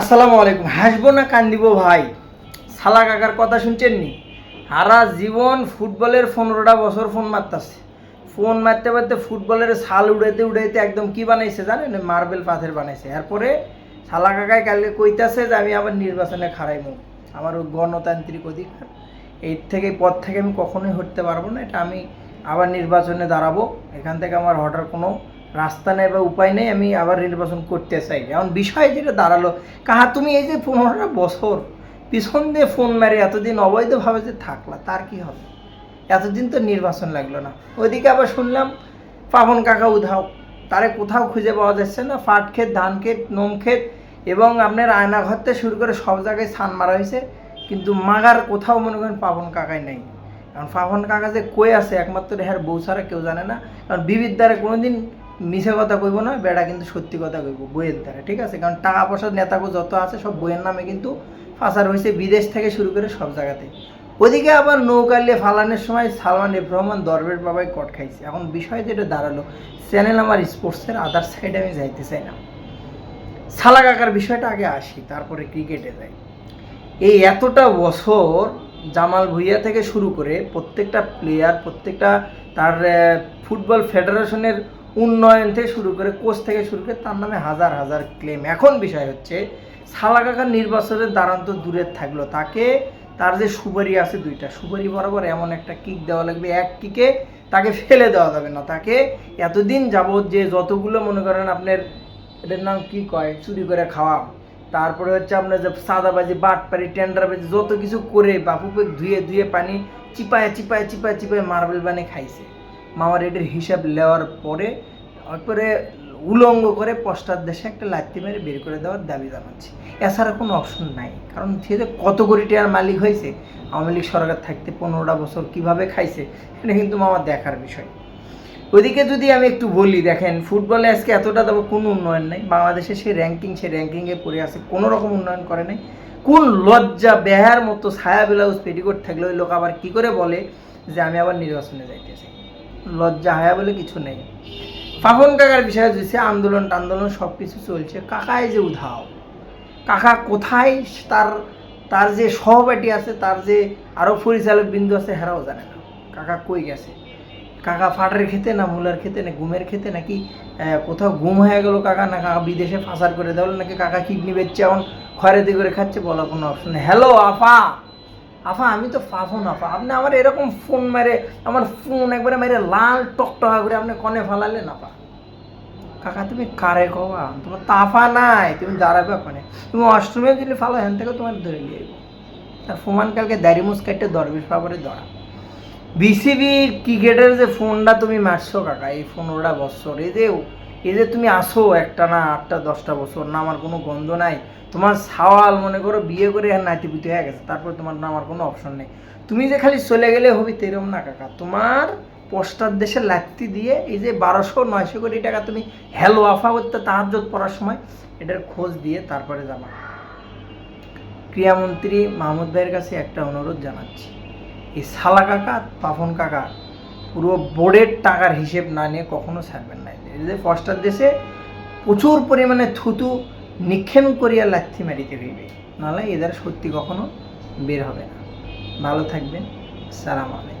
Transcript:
আসসালামু আলাইকুম। হাসবো না কান্দিব ভাই? সালা কাকার কথা শুনছেন নি? সারা জীবন ফুটবলের পনেরোটা বছর ফোন মারতাছে। ফোন মারতে মারতে ফুটবলের ছাল উড়াইতে উড়াইতে একদম কি বানাইছে জানেন? মার্বেল পাথের বানাইছে। এরপরে সালা কাকায় কালকে কইতাছে যে আমি আবার নির্বাচনে খারাইমু আমার ওই গণতান্ত্রিক অধিকার। এর থেকে পদ থেকে আমি কখনোই হটতে পারব না। এটা আমি আবার নির্বাচনে দাঁড়াবো। এখান থেকে আমার হঠাৎ কোনো রাস্তা নেই বা উপায় নেই, আমি আবার নির্বাচন করতে চাই। এখন বিষয় যেটা দাঁড়াল, কাহা তুমি এই যে পনেরোটা বছর পিছন দিয়ে ফোন মেরে এতদিন অবৈধভাবে যে থাকলা, তার কি হবে? এতদিন তো নির্বাচন লাগল না। ওইদিকে আবার শুনলাম, পাবন কাকা উধাও, তারে কোথাও খুঁজে পাওয়া যাচ্ছে না, ফাট ক্ষেত, ধান ক্ষেত, নোম ক্ষেত এবং আপনার আয়নাঘর থেকে শুরু করে সব জায়গায় ছান মারা হয়েছে, কিন্তু মাগার কোথাও মনে করেন পাবন কাকাই নেই। কারণ পাবন কাকা যে কই আছে, একমাত্র হ্যার বউ ছাড়া কেউ জানে না। কারণ বিবির দ্বারা কোনোদিন মিছে কথা কইব না বেড়া কিন্তু সত্যি কথা কইব, বইয়ের দ্বারা, ঠিক আছে? কারণ টাকা পয়সার নেতাগো যত আছে, সব বইয়ের নামে কিন্তু ফাঁসার হয়েছে বিদেশ থেকে শুরু করে সব জায়গাতে। ওদিকে আবার নৌকালিয়ে ফালানোর সময় সালমান এফ রহমান দরবের বাবাই কট খাইছে। এখন বিষয় যেটা দাঁড়াল, চ্যানেল আমার স্পোর্টসের আদার সাইডে আমি যাইতে চাই না। সালা কাকার বিষয়টা আগে আসি, তারপরে ক্রিকেটে যাই। এই এতটা বছর জামাল ভুইয়া থেকে শুরু করে প্রত্যেকটা প্লেয়ার প্রত্যেকটা তার ফুটবল ফেডারেশনের উন্নয়ন থেকে শুরু করে কোচ থেকে শুরু করে তার নামে হাজার হাজার ক্লেম এখন বিষয় হচ্ছে, সালা কাকার নির্বাচনের দাঁড়ান্ত দূরে থাকল। তাকে, তার যে সুপারি আছে দুইটা, সুপারি বরাবর এমন একটা কিক দেওয়া লাগবে। এক কিকে তাকে ফেলে দেওয়া যাবে না। তাকে এতদিন যাবৎ যে যতগুলো মনে করেন আপনার, এটার নাম কি কয়? চুরি করে খাওয়া। তারপরে হচ্ছে আপনার যে সাদাবাজি বাটপারি টেন্ডারবাজি, যত কিছু করে বাপুকে ধুয়ে ধুয়ে পানি চিপায় চিপায় চিপায় চিপায় মার্বেল বানিয়ে খাইছে। মামার এটার হিসাব নেওয়ার পরে, তারপরে উলঙ্গ করে পশ্চাৎ দেশে একটা লাত্তি মেরে বের করে দেওয়ার দাবি জানাচ্ছি। এছাড়া কোনো অপশন নাই। কারণ সে যে কত কোটি টাকার মালিক হয়েছে, আওয়ামী লীগ সরকার থাকতে পনেরোটা বছর কীভাবে খাইছে এটা কিন্তু মামার দেখার বিষয়। ওইদিকে যদি আমি একটু বলি, দেখেন, ফুটবলে আজকে এতটা দেবো, কোনো উন্নয়ন নেই। বাংলাদেশে সে র্যাঙ্কিং সে র্যাঙ্কিংয়ে পড়ে আছে, কোনো রকম উন্নয়ন করে নাই। কোন লজ্জা, বেহার মতো ছায়া ব্লাউজ পেটিকোট থাকলে ওই লোক আবার কী করে বলে যে আমি আবার নির্বাচনে যাইতেছি? লজ্জা হায়া বলে কিছু নেই। ফাফন কাকার বিষয়ে হচ্ছে আন্দোলন টান্দোলন সব কিছু চলছে। কাকায় যে উধাও। কাকা কোথায়? তার তার যে সহপাঠী আছে, তার যে আরও পরিচালক বিন্দু আছে, হেরাও জানে না। কাকা কই গেছে? কাকা ফাটার খেতে না মুলার খেতে না ঘুমের খেতে নাকি কোথাও ঘুম হয়ে গেল কাকা না কাকা বিদেশে ফাঁসার করে দেওয়াল? নাকি কাকা কিডনি বেচছে এখন খয়রাতি করে খাচ্ছে বলার কোনো অপশন হ্যালো আফা! আফা, আমি তো ফাফন আফা। আপনি আমার এরকম ফোন মেরে, আমার ফোন একবারে মেরে লাল টকটকা করে আপনি কনে ফালালেন আপা কাকা, তুমি কারে কবা তোমার তাফা নাই, তুমি দাঁড়াবে ওখানে তুমি অষ্টমে দিলে ফালো হ্যান থেকে তোমার ধরে নিয়ে তার ফোমান কালকে দাড়ি মুস কাটতে দরবিশ পাপড়ে ধরা বিসিবির ক্রিকেটের যে ফোনটা তুমি মারছো, কাকা, এই পনেরোটা বছর এই যে এই যে তুমি আসো একটা না আটটা, দশটা বছর, না আমার কোনো গন্ধ নাই। তোমার সাওয়াল, মনে করো, বিয়ে করে আর নাতিপুতি হয়ে গেছে, তারপর তোমার না আমার কোনো অপশন নেই। তুমি যে খালি চলে গেলে হবি তেরম না কাকা। তোমার পোস্টার দেশে লাত্তি দিয়ে এই যে বারোশো, নয়শো কোটি টাকা তুমি হ্যালো আফা করতে তাহাজ্জত পড়ার সময়, এটার খোঁজ দিয়ে তারপরে যাবা ক্রীড়ামন্ত্রী মাহমুদ ভাইয়ের কাছে একটা অনুরোধ জানাচ্ছি। এই সালা কাকা, পাফন কাকা পুরো বোর্ডের টাকার হিসেব না নিয়ে কখনো ছাড়বেন না। ফস্টার দেশে প্রচুর পরিমাণে থুতু নিক্ষেপ করিয়া লাথি মারিতে হইবে। নাহলে এদের সত্যি কখনো বের হবে না। ভালো থাকবেন। সালাম আলাইকুম।